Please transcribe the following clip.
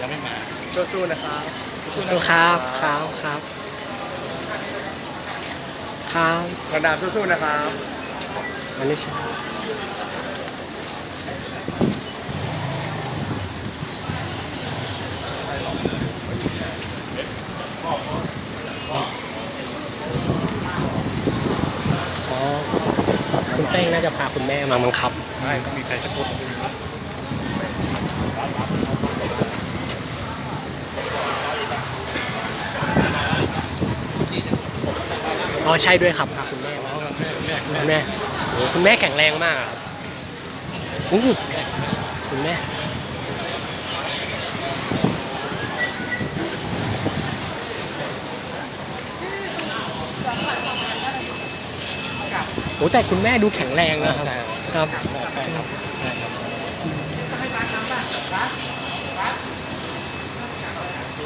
ยังไม่มาสู้ๆนะครับสู้ครับครับครับครับกระดามสู้ๆนะครับอันนี้ใช่อ๋อคุณแป้งน่าจะพาคุณแม่มาบังคับ ไม่ต้องมีใครสักคน อ๋อใช่ด้วยครับคุณแม่มาแม่แม่คุณแม่โอ้คุณแม่แข็งแรงมากครับอู้คุณแม่โอ้แต่คุณแม่ดูแข็งแรงนะครับครับใช่ครับใช่ครับ